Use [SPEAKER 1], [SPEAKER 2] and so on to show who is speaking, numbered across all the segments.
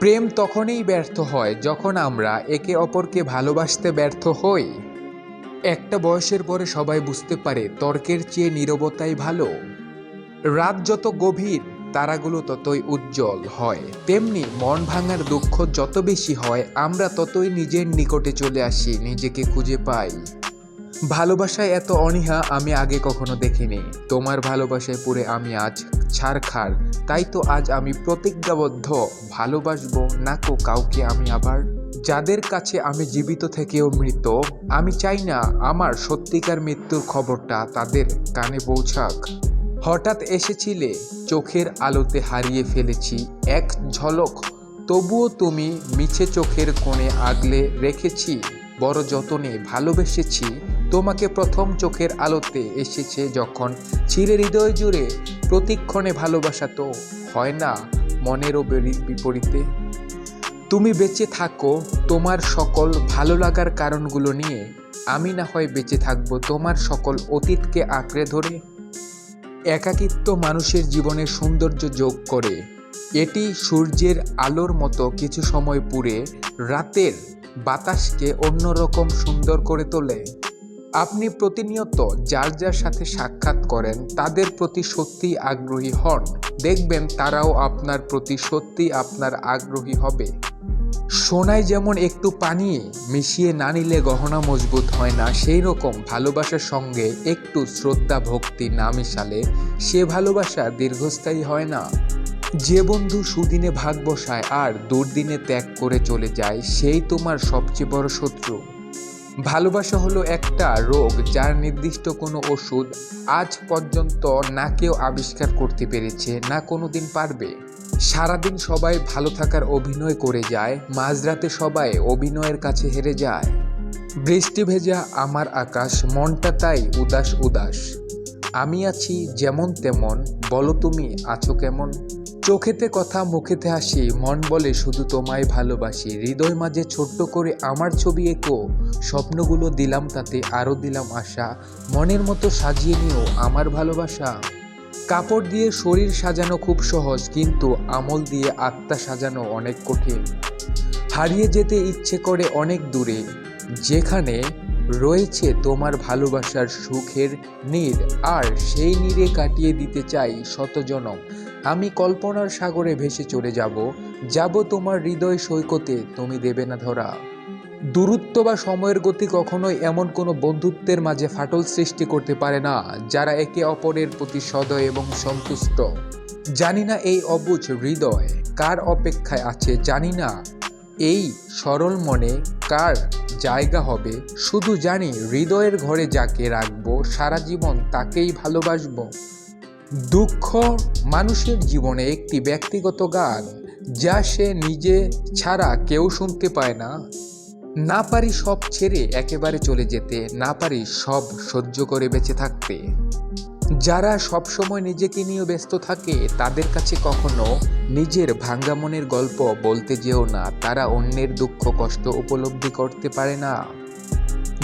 [SPEAKER 1] প্রেম তখনই ব্যর্থ হয় যখন আমরা একে অপরকে ভালোবাসতে ব্যর্থ হই। একটা বয়সের পরে সবাই বুঝতে পারে তর্কের চেয়ে নীরবতাই ভালো। রাত যত গভীর, তারাগুলো ততই উজ্জ্বল হয়। তেমনি মন ভাঙার দুঃখ যত বেশি হয়, আমরা ততই নিজের নিকটে চলে আসি, নিজেকে খুঁজে পাই। ভালোবাসায় এত অনীহা আমি আগে কখনো দেখিনি। তোমার ভালোবাসায় পুরে আমি আজ ছাড়খার তাই তো আজ আমি প্রতিজ্ঞাবদ্ধ। ভালোবাসবো না কো কাউকে আমি আবার? যাদের কাছে আমি জীবিত থেকেও মৃত, আমি চাই না আমার সত্যিকার মৃত্যুর খবরটা তাদের কানে পৌঁছাক। হঠাৎ এসেছিলে, চোখের আলোতে হারিয়ে ফেলেছি এক ঝলক। তবুও তুমি মিছে চোখের কোণে আগলে রেখেছি। বড় যতনে ভালোবেসেছি, তোমাকে প্রথম চোখের আলোতে এসেছে যখন চিরে হৃদয় জুড়ে প্রতিক্ষণে ভালোবাসা তো হয় না মনেরও বিপরীতে তুমি বেঁচে থাকো, তোমার সকল ভালো লাগার কারণগুলো নিয়ে। আমি না হয় বেঁচে থাকব তোমার সকল অতীতকে আঁকড়ে ধরে। একাকিত্ব মানুষের জীবনে সৌন্দর্য যোগ করে। এটি সূর্যের আলোর মতো কিছু সময় পুড়ে রাতের বাতাসকে অন্যরকম সুন্দর করে তোলে। আপনি প্রতিনিয়ত যার যার সাথে সাক্ষাৎ করেন, তাদের প্রতি সত্যিই আগ্রহী হন। দেখবেন তারাও আপনার প্রতি সত্যি আপনার আগ্রহী হবে। সোনায় যেমন একটু পানি, মিশিয়ে না নিলে গহনা মজবুত হয় না। সেই রকম ভালোবাসার সঙ্গে একটু শ্রদ্ধা ভক্তি না মিশালে সে ভালোবাসা দীর্ঘস্থায়ী হয় না। যে বন্ধু সুদিনে ভাগ বসায় আর দুর্দিনে ত্যাগ করে চলে যায়, সেই তোমার সবচেয়ে বড় শত্রু। ভালোবাসা হলো একটা রোগ যার নির্দিষ্ট কোনো ওষুধ আজ পর্যন্ত না কেউ আবিষ্কার করতে পেরেছে, না কোনো দিন পারবে। সারাদিন সবাই ভালো থাকার অভিনয় করে যায়, মাঝরাতে সবাই অভিনয়ের কাছে হেরে যায়। বৃষ্টি ভেজা আমার আকাশ, মনটা তাই উদাস উদাস। আমি আছি যেমন তেমন, বলো তুমি আছো কেমন? চোখেতে কথা, মুখেতে হাসি, মন বলে শুধু তোমায় ভালোবাসি। হৃদয় মাঝে ছোট্ট করে আমার ছবি এঁকো। স্বপ্নগুলো দিলাম তাতে আরও দিলাম আশা। মনের মতো সাজিয়ে নিও আমার ভালোবাসা। কাপড় দিয়ে শরীর সাজানো খুব সহজ, কিন্তু আমল দিয়ে আত্মা সাজানো অনেক কঠিন। হারিয়ে যেতে ইচ্ছে করে অনেক দূরে। যেখানে রয়েছে তোমার ভালোবাসার সুখের নীড় আর সেই নীরে কাটিয়ে দিতে চাই শতজনম। আমি কল্পনার সাগরে ভেসে চলে যাব যাব তোমার হৃদয় সৈকতে, তুমি দেবে না ধরা। দূরত্ব বা সময়ের গতি কখনোই এমন কোনো বন্ধুত্বের মাঝে ফাটল সৃষ্টি করতে পারে না, যারা একে অপরের প্রতি সদয় এবং সন্তুষ্ট। জানি না এই অবুঝ হৃদয় কার অপেক্ষায় আছে, জানি না। এই সরল মনে কার জায়গা হবে। শুধু জানি হৃদয়ের ঘরে যাকে রাখব, সারা জীবন তাকেই ভালোবাসবো। দুঃখ মানুষের জীবনে একটি ব্যক্তিগত গান, যা সে নিজে ছাড়া কেউ শুনতে পায় না। না পারি সব ছেড়ে একেবারে চলে যেতে, না পারি সব সহ্য করে বেঁচে থাকতে। যারা সবসময় নিজেকে নিয়ে ব্যস্ত থাকে, তাদের কাছে কখনো নিজের ভাঙ্গা মনের গল্প বলতে যেও না। তারা অন্যের দুঃখ, কষ্ট উপলব্ধি করতে পারে না।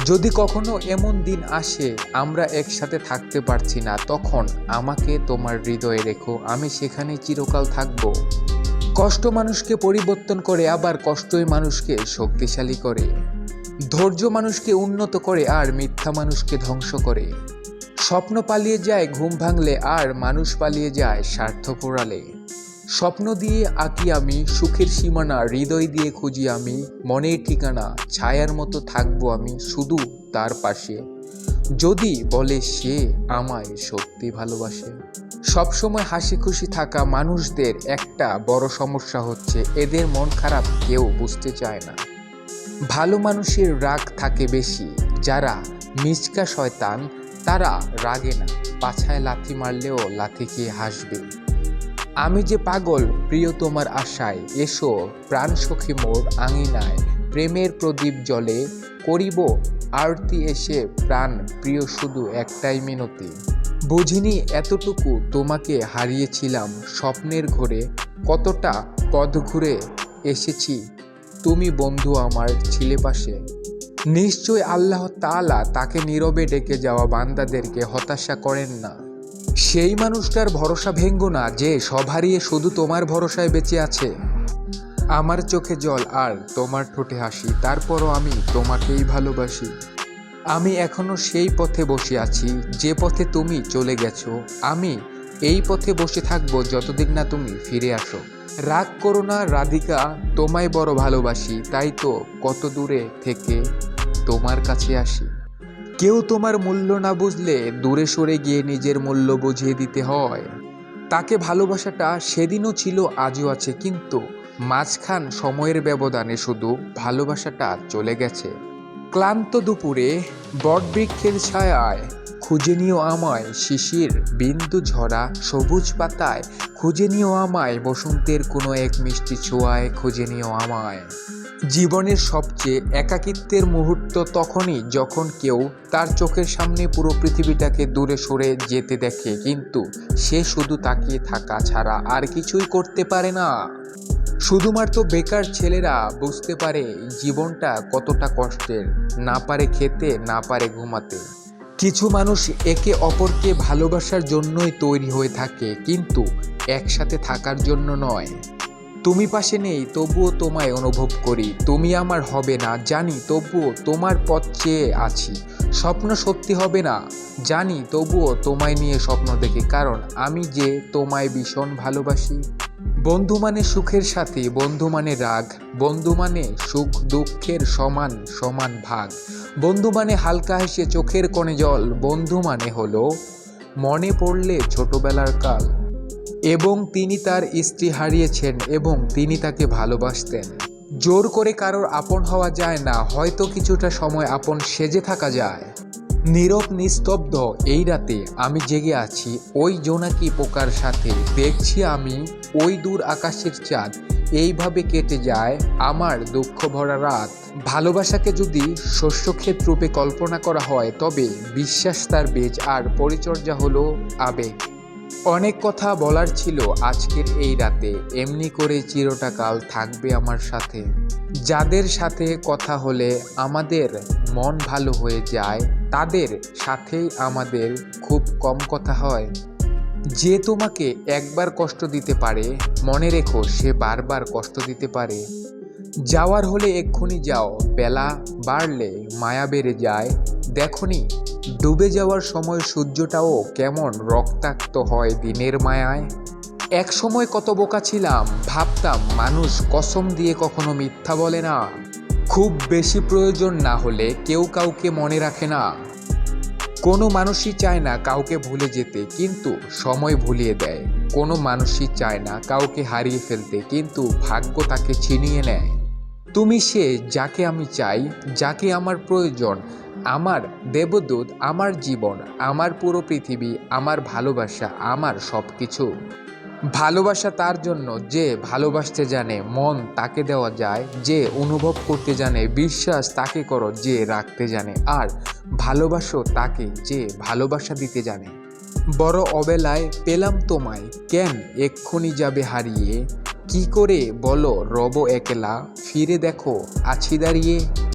[SPEAKER 1] যদি কখনো এমন দিন আসে, আমরা একসাথে থাকতে পারছি না, তখন আমাকে তোমার হৃদয়ে রেখো, আমি সেখানে চিরকাল থাকব। কষ্ট মানুষকে পরিবর্তন করে, আবার কষ্টই মানুষকে শক্তিশালী করে। ধৈর্য মানুষকে উন্নত করে, আর মিথ্যা মানুষকে ধ্বংস করে। স্বপ্ন পালিয়ে যায়, ঘুম ভাঙলে আর মানুষ পালিয়ে যায় স্বার্থ পোড়ালে স্বপ্ন দিয়ে আঁকি আমি, সুখের সীমানা হৃদয় দিয়ে খুঁজি আমি, মনের ঠিকানা ছায়ার মতো থাকব আমি শুধু তার পাশে। যদি বলে সে আমায় সত্যি ভালোবাসে। সবসময় হাসি খুশি থাকা মানুষদের একটা বড় সমস্যা হচ্ছে, এদের মন খারাপ কেউ বুঝতে চায় না। ভালো মানুষের রাগ থাকে বেশি, যারা মিচকা শয়তান তারা রাগে না, পাছায় লাথি মারলেও লাথি খেয়ে হাসবে। আমি যে পাগল, প্রিয় তোমার আশায়, এসো, প্রাণ সখী মোর আঙিনায়, প্রেমের প্রদীপ জলে করিব, আরতি এসে প্রাণ, প্রিয় শুধু একটাই মিনতি। বুঝিনি এতটুকু তোমাকে হারিয়েছিলাম, স্বপ্নের ঘরে কতটা পথ ঘুরে এসেছি। তুমি বন্ধু আমার ছিলে পাশে নিশ্চয় আল্লাহ তাআলা তাকে নীরবে ডেকে যাওয়া বান্দাদেরকে হতাশা করেন না। সেই মানুষটার ভরসা ভেঙ্গো না যে সব হারিয়ে শুধু তোমার ভরসায় বেঁচে আছে। আমার চোখে জল আর তোমার ঠোঁটে হাসি, তারপরও আমি তোমাকেই ভালোবাসি। আমি এখনও সেই পথে বসে আছি, যে পথে তুমি চলে গেছো। আমি এই পথে বসে থাকব যতদিন না তুমি ফিরে আসো। রাগ করো না, রাধিকা, তোমায় বড় ভালোবাসি, তাই তো কত দূরে থেকে তোমার কাছে আসি। কেউ তোমার মূল্য না বুঝলে দূরে সরে গিয়ে নিজের মূল্য বুঝিয়ে দিতে হয়। তাকে ভালোবাসাটা সেদিনও ছিল, আজও আছে, কিন্তু মাঝখান সময়ের ব্যবধানে শুধু ভালোবাসাটা চলে গেছে। ক্লান্ত দুপুরে বটবৃক্ষের ছায়ায় খুঁজে নিও আমায় শিশির বিন্দু ঝরা সবুজ পাতায়। খুঁজে নিও আমায় বসন্তের কোনো এক মিষ্টি ছোঁয়ায়, খুঁজে নিও আমায়। জীবনের সবচেয়ে একাকিত্বের মুহূর্ত তখনই যখন কেউ তার চোখের সামনে পুরো পৃথিবীটাকে দূরে সরে যেতে দেখে, কিন্তু সে শুধু তাকিয়ে থাকা ছাড়া আর কিছুই করতে পারে না। শুধুমাত্র বেকার ছেলেরা বুঝতে পারে জীবনটা কতটা কষ্টের, না পারে খেতে, না পারে ঘুমাতে। কিছু মানুষ একে অপরকে ভালোবাসার জন্যই তৈরি হয়ে থাকে, কিন্তু একসাথে থাকার জন্য নয়। তুমি পাশে নেই, তবুও তোমায় অনুভব করি। তুমি আমার হবে না, জানি, তবুও তোমার পথ চেয়ে আছি। স্বপ্ন সত্যি হবে না, জানি, তবুও তোমায় নিয়ে স্বপ্ন দেখি, কারণ আমি যে তোমায় ভীষণ ভালোবাসি। বন্ধু মানে সুখের সাথে, বন্ধু মানে রাগ। বন্ধু মানে সুখ, দুঃখের সমান সমান ভাগ। বন্ধু মানে হালকা হেসে চোখের কোণে জল, বন্ধু মানে হলো মনে পড়লে ছোটবেলার কাল। এবং তিনি তার স্ত্রী হারিয়েছেন এবং তিনি তাকে ভালোবাসতেন। জোর করে কারোর আপন হওয়া যায় না, হয়তো কিছুটা সময় আপন সেজে থাকা যায়। নীরব, নিস্তব্ধ, এই রাতে আমি জেগে আছি, ওই জোনাকি পোকার সাথে। দেখছি আমি ওই দূর আকাশের চাঁদ, এইভাবে কেটে যায় আমার দুঃখ ভরা রাত। ভালোবাসাকে যদি শস্যক্ষেত রূপে কল্পনা করা হয়, তবে বিশ্বাস তার বীজ আর পরিচর্যা হলো আবেগ। অনেক কথা বলার ছিল আজকের এই রাতে। এমনি করে চিরটা কাল থাকবে আমার সাথে। যাদের সাথে কথা হলে আমাদের মন ভালো হয়ে যায়, তাদের সাথেই আমাদের খুব কম কথা হয়। যে তোমাকে একবার কষ্ট দিতে পারে, মনে রেখো সে বারবার কষ্ট দিতে পারে। যাওয়ার হলে এক্ষুনি যাও, বেলা বাড়লে মায়া বেড়ে যায়, দেখনি ডুবে যাওয়ার সময় সূর্যটাও কেমন রক্তাক্ত হয় দিনের মায়ায়? এক সময় কত বোকা ছিলাম, ভাবতাম মানুষ কসম দিয়ে কখনো মিথ্যা বলে না। খুব বেশি প্রয়োজন না হলে কেউ কাউকে মনে রাখে না। কোনো মানুষই চায় না কাউকে ভুলে যেতে, কিন্তু সময় ভুলিয়ে দেয়। কোনো মানুষই চায় না কাউকে হারিয়ে ফেলতে, কিন্তু ভাগ্য তাকে ছিনিয়ে নেয়। তুমি সে যাকে আমি চাই, যাকে আমার প্রয়োজন আমার দেবদূত, আমার জীবন, আমার পুরো পৃথিবী, আমার ভালোবাসা, আমার সব কিছু ভালোবাসা তার জন্য যে ভালোবাসতে জানে, মন তাকে দেওয়া যায়, যে অনুভব করতে জানে, বিশ্বাস তাকে করো যে রাখতে জানে, আর ভালোবাসো তাকে যে ভালোবাসা দিতে জানে। বড় অবেলায় পেলাম তোমায়, কেন এক্ষুনি যাবে হারিয়ে? কি করে বলো রব একলা, ফিরে দেখো, আছি দাঁড়িয়ে?